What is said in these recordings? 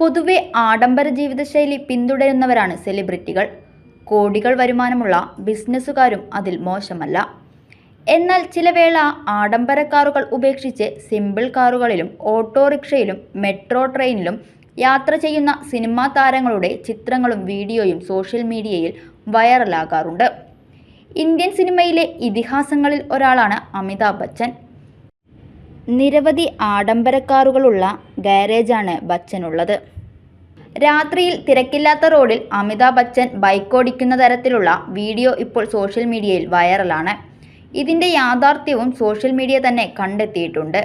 പൊതുവെ ആഡംബര ജീവിതശൈലി പിന്തുടരുന്നവരാണ് സെലിബ്രിറ്റികൾ. കോടികൾ വരുമാനമുള്ള ബിസിനസ്സുകാരും അതിൽ മോശമല്ല. എന്നാൽ ചില വേള ആഡംബര കാറുകൾ ഉപേക്ഷിച്ച് സിമ്പിൾ കാറുകളിലും ഓട്ടോറിക്ഷയിലും മെട്രോ ട്രെയിനിലും യാത്ര ചെയ്യുന്ന സിനിമാ താരങ്ങളുടെ ചിത്രങ്ങളും വീഡിയോയും സോഷ്യൽ മീഡിയയിൽ വൈറലാകാറുണ്ട്. ഇന്ത്യൻ സിനിമയിലെ ഇതിഹാസങ്ങളിൽ ഒരാളാണ് അമിതാഭ് ബച്ചൻ. നിരവധി ആഡംബര കാറുകളുള്ള ഗാരേജാണ് ബച്ചനുള്ളത്. രാത്രിയിൽ തിരക്കില്ലാത്ത റോഡിൽ അമിതാഭ് ബച്ചൻ ബൈക്ക് ഓടിക്കുന്ന തരത്തിലുള്ള വീഡിയോ ഇപ്പോൾ സോഷ്യൽ മീഡിയയിൽ വൈറലാണ്. ഇതിന്റെ യാഥാർത്ഥ്യവും സോഷ്യൽ മീഡിയ തന്നെ കണ്ടെത്തിയിട്ടുണ്ട്.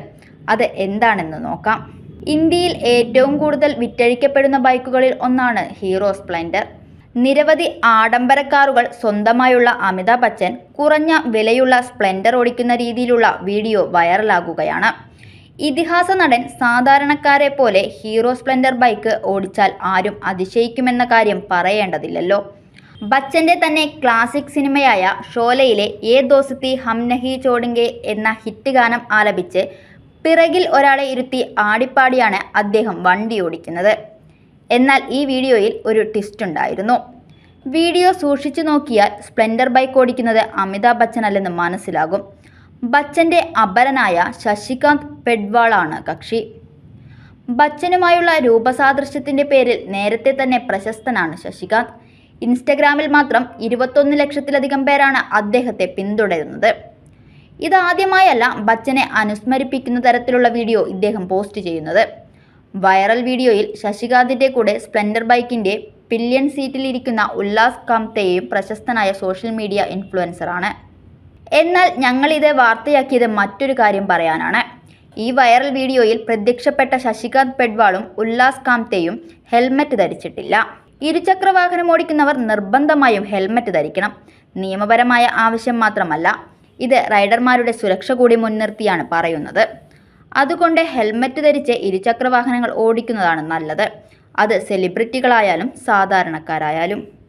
അത് എന്താണെന്ന് നോക്കാം. ഇന്ത്യയിൽ ഏറ്റവും കൂടുതൽ വിറ്റഴിക്കപ്പെടുന്ന ബൈക്കുകളിൽ ഒന്നാണ് ഹീറോ സ്പ്ലെൻഡർ. നിരവധി ആഡംബര കാറുകൾ സ്വന്തമായുള്ള അമിതാഭ് ബച്ചൻ കുറഞ്ഞ വിലയുള്ള സ്പ്ലെൻഡർ ഓടിക്കുന്ന രീതിയിലുള്ള വീഡിയോ വൈറലാകുകയാണ്. ഇതിഹാസ നടൻ സാധാരണക്കാരെ പോലെ ഹീറോ സ്പ്ലെൻഡർ ബൈക്ക് ഓടിച്ചാൽ ആരും അതിശയിക്കുമെന്ന കാര്യം പറയേണ്ടതില്ലല്ലോ. ബച്ചന്റെ തന്നെ ക്ലാസിക് സിനിമയായ ഷോലയിലെ ഏ ദോസത്തി ഹം നഹി ചോടിങ്കെ എന്ന ഹിറ്റ് ഗാനം ആലപിച്ച് പിറകിൽ ഒരാളെ ഇരുത്തി ആടിപ്പാടിയാണ് അദ്ദേഹം വണ്ടി ഓടിക്കുന്നത്. എന്നാൽ ഈ വീഡിയോയിൽ ഒരു ട്വിസ്റ്റ് ഉണ്ടായിരുന്നു. വീഡിയോ സൂക്ഷിച്ചു നോക്കിയാൽ സ്പ്ലെൻഡർ ബൈക്ക് ഓടിക്കുന്നത് അമിതാഭ് ബച്ചൻ അല്ലെന്ന് മനസ്സിലാകും. ബച്ചന്റെ അപരനായ ശശികാന്ത് പെഡ്വാളാണ് കക്ഷി. ബച്ചനുമായുള്ള രൂപസാദൃശ്യത്തിന്റെ പേരിൽ നേരത്തെ തന്നെ പ്രശസ്തനാണ് ശശികാന്ത്. ഇൻസ്റ്റഗ്രാമിൽ മാത്രം ഇരുപത്തൊന്ന് ലക്ഷത്തിലധികം പേരാണ് അദ്ദേഹത്തെ പിന്തുടരുന്നത്. ഇതാദ്യമായല്ല ബച്ചനെ അനുസ്മരിപ്പിക്കുന്ന തരത്തിലുള്ള വീഡിയോ ഇദ്ദേഹം പോസ്റ്റ് ചെയ്യുന്നത്. വൈറൽ വീഡിയോയിൽ ശശികാന്തിന്റെ കൂടെ സ്പ്ലെൻഡർ ബൈക്കിന്റെ പില്യൺ സീറ്റിലിരിക്കുന്ന ഉല്ലാസ് കാംതയെയും പ്രശസ്തനായ സോഷ്യൽ മീഡിയ ഇൻഫ്ലുവൻസറാണ്. എന്നാൽ ഞങ്ങളിത് വാർത്തയാക്കിയത് മറ്റൊരു കാര്യം പറയാനാണ്. ഈ വൈറൽ വീഡിയോയിൽ പ്രത്യക്ഷപ്പെട്ട ശശികാന്ത് പെഡ്വാളും ഉല്ലാസ് കാംതയും ഹെൽമറ്റ് ധരിച്ചിട്ടില്ല. ഇരുചക്ര വാഹനം ഓടിക്കുന്നവർ നിർബന്ധമായും ഹെൽമറ്റ് ധരിക്കണം. നിയമപരമായ ആവശ്യം മാത്രമല്ല ഇത് റൈഡർമാരുടെ സുരക്ഷ കൂടി മുൻനിർത്തിയാണ് പറയുന്നത്. അതുകൊണ്ട് ഹെൽമറ്റ് ധരിച്ച് ഇരുചക്രവാഹനങ്ങൾ ഓടിക്കുന്നതാണ് നല്ലത്. അത് സെലിബ്രിറ്റികളായാലും സാധാരണക്കാരായാലും.